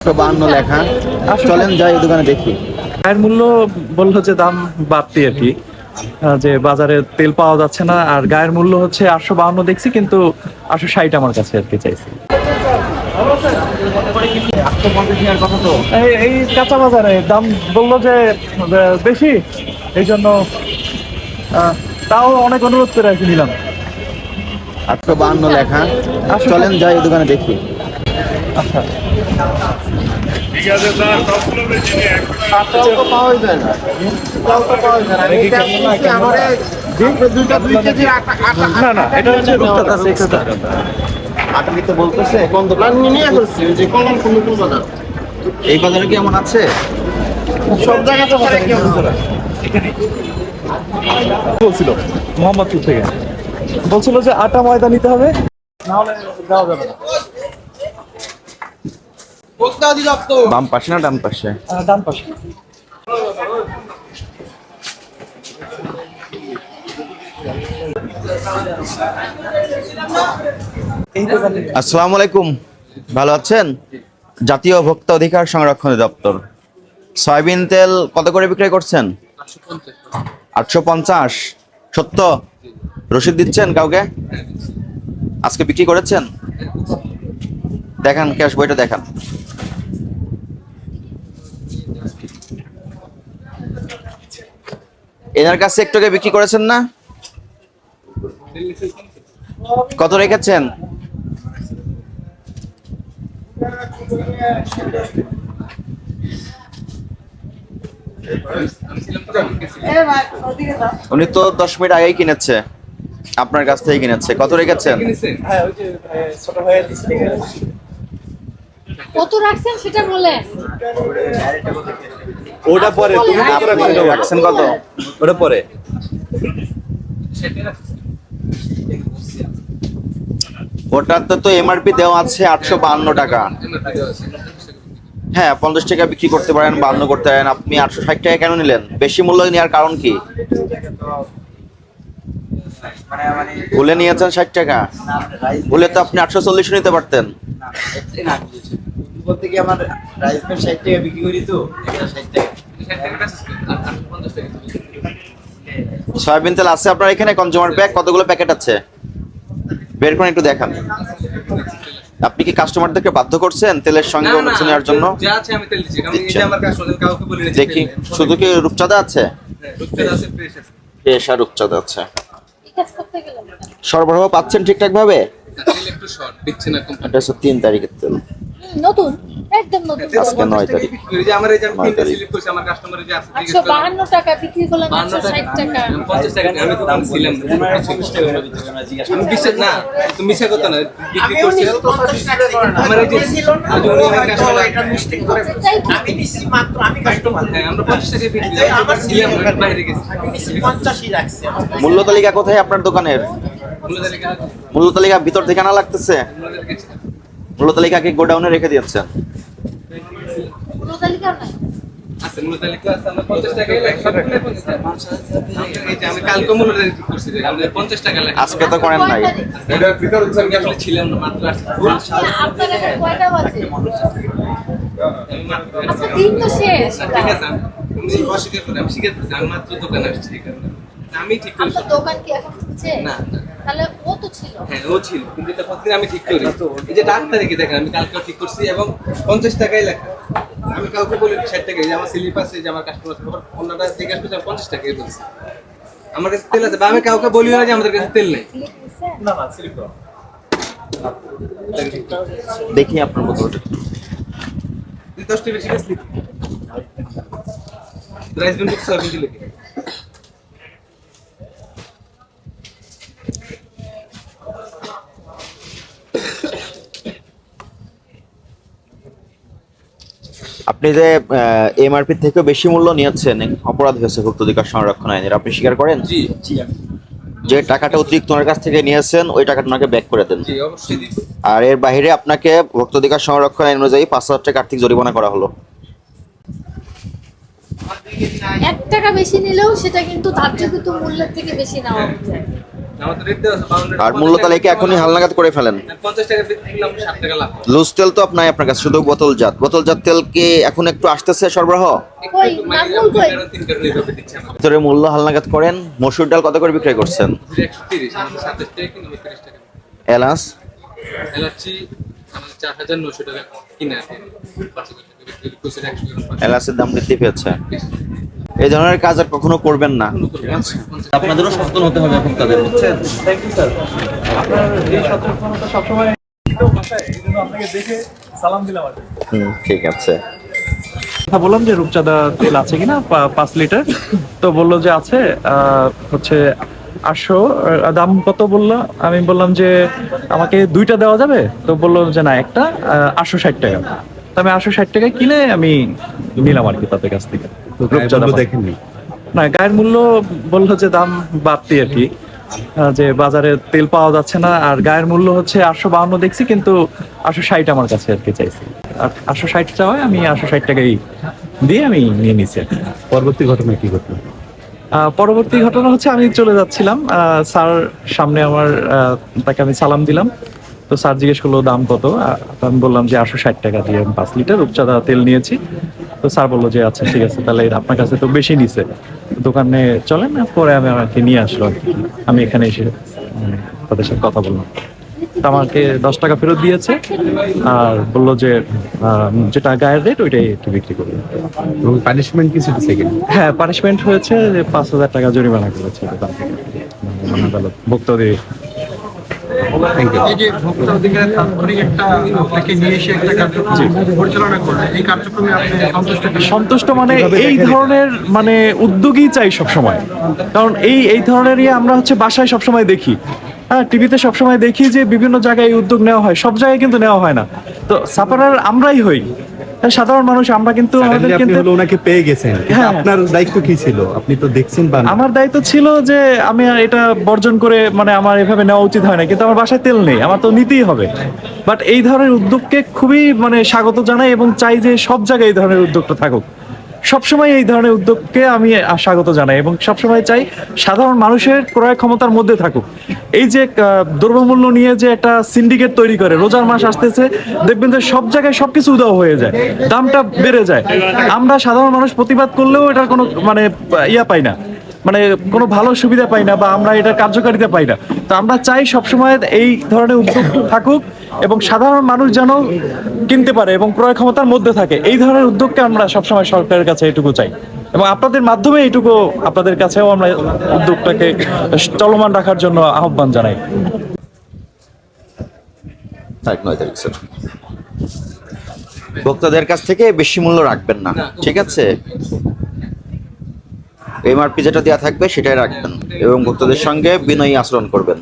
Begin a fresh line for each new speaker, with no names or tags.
বাহান্ন লেখা। চলেন যাই দোকানে দেখি।
গায়ের মূল্য বলল যে দাম বাড়তি আর কি। যে বাজারে তেল পাওয়া যাচ্ছে না আর গায়ের মূল্য হচ্ছে আটশো বাহান্ন দেখছি কিন্তু আটশো ষাট আমার কাছে আর কি চাইছি। এই- কাঁচা বাজারে দাম বলল যে বেশি এই জন্য তাও অনেক অনুরোধ করে আর কি নিলাম।
একশো বাহান্ন লেখা। চলেন যাই দোকানে দেখি।
আচ্ছা।
না।
না। না এটা হচ্ছে
আটা নিতে বলতেছে কোন দোকান এই বাজারে কি এমন আছে?
সব জায়গাতে বলছিল মোহাম্মদপুর থেকে। বলছিল যে আটা ময়দা নিতে হবে নাহলে দেওয়া যাবে না।
বাম পাশে না ডান পাশে?
ডান পাশে।
আসসালামু আলাইকুম। ভালো আছেন? জাতীয় ভোক্তা অধিকার সংরক্ষণ দপ্তর সয়াবিন তেল কত করে বিক্রয় করছেন? আটশো পঞ্চাশ। সত্য? রসিদ দিচ্ছেন কাউকে? আজকে বিক্রি করেছেন? দেখান ক্যাশ বইটা দেখান। এনার কাছে একটু বিক্রি করেছেন না? কত রেখেছেন? উনি তো দশ মিনিট আগেই কিনেছে। আপনার কাছ থেকে কিনেছে। কত রেখেছেন?
কত রাখছেন সেটা বলেন।
ওটা পরে তুমি কত রাখছো।
রাখছেন কত?
ওটা পরে।
ওটাতে তো এমআরপি দেওয়া আছে আটশো বাহান্ন টাকা। হ্যাঁ পঞ্চাশ টাকা বিক্রি করতে পারেন বাহান্ন করতে পারেন। আপনি আটশো ষাট টাকা কেন নিলেন? বেশি মূল্য নেওয়ার কারণ কি? ভুলে নিয়েছেন ষাট টাকা। ভুলে তো আপনি আটশো চল্লিশ নিতে পারতেন।
বলতে কি আমার রাইস ষাট টাকা বিক্রি করি তো ষাট টাকা।
সয়াবিন তেল আছে। আপনার এখানে কনজিউমার প্যাক কতগুলো প্যাকেট আছে? বের করে একটু দেখান। আপনি কি কাস্টমারদেরকে বাধ্য করছেন তেলের সঙ্গে অংশ নেওয়ার জন্য?
যা আছে আমি তেল দিচ্ছি আমি
দিচ্ছেন।
আমার কাস্টমার কাউকে বলি না
দেখি শুধু কি রূপচাঁদা আছে?
হ্যাঁ, আছে ফ্রেশ
আর রূপচাঁদা আছে। সরবরাহ পাচ্ছেন ঠিকঠাক ভাবে
তেল একটু শর্ট দিচ্ছে না কোম্পানি
এটা হচ্ছে তিন তারিখের তেল।
নতুন? একদম নতুন।
আজকে নয় তারিখ।
যে আমার এই যে আমি তিনটা সিলেক্ট করছি আমার কাস্টমারের যে আছে
আটশো বাহান্ন টাকা বিক্রি করলাম একশো ষাট টাকা।
আমি পঞ্চাশ টাকা আমি তো দাম ছিলাম। আমি বিশ্বাস না তুমি মিশা করতো না বিক্রি করছি। আমার এই যে ওই যে উনি আমার কাস্টমার
তাই কি?
আমি নিচ্ছি মাত্র আমি কাস্টমার
হ্যাঁ আমরা পঞ্চাশ টাকা বিক্রি
আমার
ছিলাম বাইরে গেছি।
আমি নিচ্ছি পঞ্চাশই রাখছি।
মূল্য তালিকা কোথায়? আপনার দোকানের।
মূল্য তালিকা
ভিতর থেকে আনা লাগতেছে?
মূল্য তালিকা
কি গোডাউনে রেখে দিয়েছেন?
টাকা লাগে
আজকে তো করেন নাই।
আমি
আচ্ছা
ঠিক আমি ঠিক
দোকান কি এখন
না, না।
তাহলে ও তো ছিল।
হ্যাঁ ও ছিল। কিন্তু এটা প্রতিদিন আমি ঠিক করি। এই যে ডাক তারিখে দেখেন আমি কালকে ঠিক করছি এবং পঞ্চাশ টাকাই লেখা। আমি কাউকে বলি ষাট টাকা এই যে আমার স্লিপ আছে যে আমার কাস্টমার আছে অন্যটা জিজ্ঞাসা করছি আমি পঞ্চাশ টাকাই বলছি। আমার কাছে তেল আছে বা আমি কাউকে বলিও না যে আমাদের কাছে তেল নেই।
না না স্লিপ
দেখি আপনার
তুই দশটা বেশি স্লিপ। রাইস বিন বুক সার্ভিস লিখে
আপনি যে এমআরপি থেকে বেশি মূল্য নিয়েছেন অপরাধ হয়েছে ভুক্ত অধিকার সংরক্ষণ আইনের। আপনি স্বীকার করেন?
জি
যে টাকাটা অতিরিক্ত ওনার কাছ থেকে নিয়েছেন ওই টাকাটা ওনাকে ব্যাক করে দেন।
অবশ্যই
আর এর বাইরে আপনাকে ভোক্তা অধিকার সংরক্ষণ আইন অনুযায়ী পাঁচ হাজার টাকা আর্থিক জরিমানা করা হলো।
এক টাকা বেশি নিলেও সেটা কিন্তু ধার্যকৃত মূল্যের থেকে বেশি নেওয়া হচ্ছে।
আর মূল্য তাহলে কি এখনই হালনাগাদ করে ফেলেন।
পঞ্চাশ টাকা বিক্রি করলাম ষাট টাকা লাভ।
লুজ তেল তো আপনার আপনার কাছে শুধু বোতলজাত বোতলজাত তেল কি এখন একটু আসতেছে সরবরাহ? ভিতরে মূল্য হালনাগাদ করেন। মসুর ডাল কত করে বিক্রয় করছেন? এলাচ। এলাচের দাম বৃদ্ধি পেয়েছে। এই ধরনের কাজ আর কখনো করবেন না। আপনাদেরও সচেতন হতে হবে এখন তাদের। ঠিক আছে।
কথা বললাম যে রূপচাঁদা তেল আছে কিনা? পাঁচ লিটার। তো বলল যে আছে আহ, হচ্ছে আটশো দাম কত বলল? আমি বললাম যে আমাকে দুইটা দেওয়া যাবে? তো বলল যে না একটা আটশো ষাট টাকা। তো আমি আটশো ষাট টাকায় কিনে আমি নিলাম আর কি তাদের কাছ থেকে।
দেখেননি?
না গায়ের মূল্য বলল যে দাম বাড়তি আর কি। যে বাজারে তেল পাওয়া যাচ্ছে না আর গায়ের মূল্য হচ্ছে আটশো বাউন্ন দেখছি কিন্তু আটশো ষাট আমার কাছে আর কি চাইছি। আর আটশো ষাট চাওয়ায় আমি আটশো ষাট টাকাই দিয়ে আমি নিয়ে কি।
পরবর্তী ঘটনা কি
আহ, পরবর্তী ঘটনা হচ্ছে আমি চলে যাচ্ছিলাম আহ, স্যার সামনে আমার তাকে আমি সালাম দিলাম। তো স্যার জিজ্ঞেস করল দাম কত? আমি বললাম যে আটশো ষাট টাকা দিয়ে আমি পাঁচ লিটার রূপচাঁদা তেল নিয়েছি। তো স্যার বলল যে আচ্ছা ঠিক আছে তাহলে আপনার কাছে তো বেশি নিছে। দোকানে চলেন না পরে আমি আমাকে নিয়ে আসলো আমি এখানে এসে তাদের সাথে কথা বললাম। আমাকে দশ টাকা ফেরত দিয়েছে আর বলল যে যেটা গায়ের রেট ওইটাই একটু বিক্রি করবে।
এবং পানিশমেন্ট কিনা
হ্যাঁ পানিশমেন্ট হয়েছে যে পাঁচ হাজার টাকা জরিমানা করেছে মানে ভোক্তাদের
এই যে ভোক্তা অধিকারের তাৎক্ষণিক একটা আপনাকে নিয়ে এসে একটা কার্যক্রম পরিচালনা করলেন এই কার্যক্রমে আপনি সন্তুষ্ট
সন্তুষ্ট মানে এই ধরনের মানে উদ্যোগই চাই সবসময়। কারণ এই এই ধরনের ইয়ে আমরা হচ্ছে বাসায় সবসময় দেখি। হ্যাঁ টিভিতে সবসময় দেখি যে বিভিন্ন জায়গায় এই উদ্যোগ নেওয়া হয় সব জায়গায় কিন্তু নেওয়া হয় না। তো সাপারার আমরাই হই। সাধারণ মানুষ আমরা কিন্তু আমাদের কিন্তু
ওনাকে পেয়ে গেছেন।
হ্যাঁ।
আপনার দায়িত্ব কি ছিল? আপনি তো দেখছেন বা
আমার দায়িত্ব ছিল যে আমি আর এটা বর্জন করে মানে আমার এভাবে নেওয়া উচিত হয় না কিন্তু আমার বাসায় তেল নেই আমার তো নিতেই হবে। বাট এই ধরনের উদ্যোগকে খুবই মানে স্বাগত জানাই এবং চাই যে সব জায়গায় এই ধরনের উদ্যোগটা থাকুক। সবসময় এই ধরনের উদ্যোগকে আমি স্বাগত জানাই এবং সবসময় চাই সাধারণ মানুষের ক্রয় ক্ষমতার মধ্যে থাকুক। এই যে দ্রব্যমূল্য নিয়ে যে একটা সিন্ডিকেট তৈরি করে, রোজার মাস আসতেছে, দেখবেন যে সব জায়গায় সবকিছু উদাও হয়ে যায়, দামটা বেড়ে যায়। আমরা সাধারণ মানুষ প্রতিবাদ করলেও এটা কোনো মানে ইয়া পাই না। মানে কোনো ভালো সুবিধা পাই না বা আমরা এটা কার্যকারিতা পাই না। তো আমরা চাই সবসময় এই ধরনের উদ্যোগ থাকুক এবং সাধারণ মানুষ যেন কিনতে পারে এবং ক্রয় ক্ষমতার মধ্যে থাকে। এই ধরনের উদ্যোগকে আমরা সবসময় সরকারের কাছে এটুকু চাই। এবং আপনাদের মাধ্যমে এইটুকু আপনাদের কাছেও আমরা উদ্যোগটাকে চলমান রাখার জন্য আহ্বান জানাই।
ভোক্তাদের কাছ থেকে বেশি মূল্য রাখবেন না, ঠিক আছে? এমআরপি যেটা দেওয়া থাকবে সেটাই রাখবেন এবং ভক্তদের সঙ্গে বিনয়ী আচরণ করবেন।